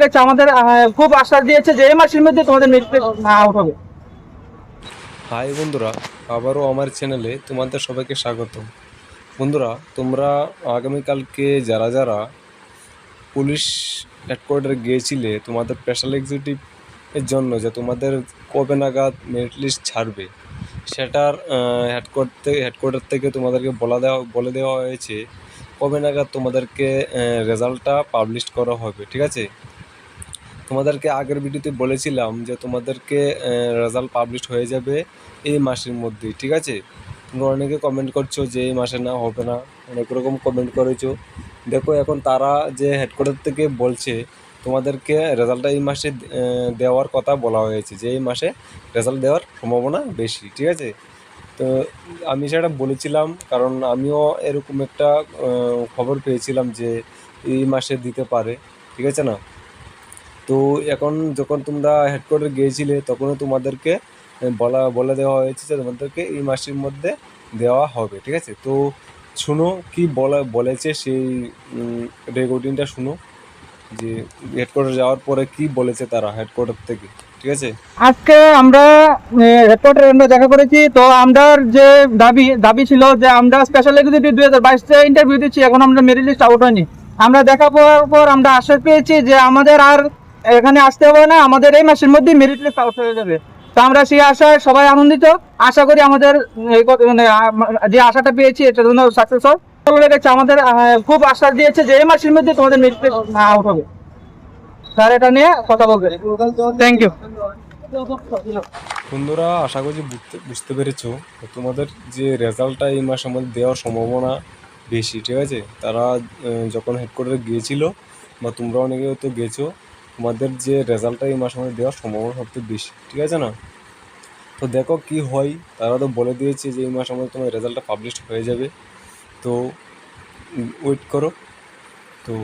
লেগেছে আমাদের খুব আশ্বাস দিয়েছে যে এই মাসের মধ্যে তোমাদের আউট হবে। হাই বন্ধুরা, আবারও আমার চ্যানেলে তোমাদের সবাইকে স্বাগতম বন্ধুরা, তোমরা আগামীকালকে যারা যারা পুলিশ হেডকোয়ার্টারে গিয়েছিলে, তোমাদের স্পেশাল এক্সিকিউটিভ এর জন্য যে তোমাদের কবে নাগাদ মেরিট লিস্ট ছাড়বে, সেটার হেডকোয়ার্টার থেকে হেডকোয়ার্টার থেকে তোমাদেরকে বলা দেওয়া, বলে দেওয়া হয়েছে, কবে নাগাদ তোমাদেরকে রেজাল্টটা পাবলিশ করা হবে, ঠিক আছে? তোমাদেরকে আগের ভিডিওতে বলেছিলাম যে তোমাদেরকে রেজাল্ট পাবলিশ হয়ে যাবে এই মাসের মধ্যেই ঠিক আছে? তোমরা অনেকে কমেন্ট করছ যে এই মাসে না, হবে না। অনেক রকম কমেন্ট করেছ। দেখো, এখন তারা যে হেডকোয়ার্টার থেকে বলছে, তোমাদেরকে রেজাল্টটা এই মাসে দেওয়ার কথা বলা হয়েছে যে এই মাসে রেজাল্ট দেওয়ার সম্ভাবনা বেশি, ঠিক আছে? তো আমি সেটা বলেছিলাম, কারণ আমিও এরকম একটা খবর পেয়েছিলাম যে এই মাসে দিতে পারে, ঠিক আছে না? তো এখন যখন তোমরা হেডকোয়ার্টার গিয়েছিলে, তখনও তোমাদেরকে বলা, বলে দেওয়া হয়েছে যে তোমাদেরকে এই মাসের মধ্যে দেওয়া হবে, ঠিক আছে? তো শুনো কি বলা, বলেছে সেই রেকর্ডিংটা শুনো, যে হেডকোয়ার্টার যাওয়ার পরে কি বলেছে তারা হেডকোয়ার্টার থেকে, ঠিক আছে? আজকে আমরা হেডকোয়ার্টারে আমরা দেখা করেছি, তো আমাদের যে দাবি দাবি ছিল যে আমরা স্পেশাল এক্সিকিউটিভ দুই হাজার বাইশে ইন্টারভিউ দিচ্ছি, এখন আমরা মেরিট লিস্ট আউট হয়নি। আমরা দেখা পাওয়ার পর আমরা আশ্বাস পেয়েছি যে আমাদের আর এখানে আসতে হবে না, আমাদের এই মাসের মধ্যেই মেরিট লিস্ট আউট হয়ে যাবে। তো আমরা সেই আশায় সবাই আনন্দিত। আশা করি আমাদের মানে যে আশাটা পেয়েছি, এটার জন্য সাকসেস হয়। আমাদের খুব আশ্বাস দিয়েছে যে এই মাসের মধ্যে তোমাদের মেরিট লিস্ট আউট হবে। স্যার, এটা নিয়ে কথা বলবে থ্যাংক ইউ বন্ধুরা, আশা করছি বুঝতে পেরেছ। তোমাদের যে রেজাল্টটা এই মাসের মধ্যে দেওয়ার সম্ভাবনা বেশি, ঠিক আছে? তারা যখন হেডকোয়ার্টারে গিয়েছিল, বা তোমরা অনেকে হয়তো গেছো তোমাদের যে রেজাল্টটা এই মাসের মধ্যে দেওয়ার সম্ভাবনা সবচেয়ে বেশি, ঠিক আছে না? তো দেখো কি হয়, তারা তো বলে দিয়েছে যে এই মাসের মধ্যে তোমার রেজাল্টটা পাবলিশ হয়ে যাবে। তো ওয়েট করো। তো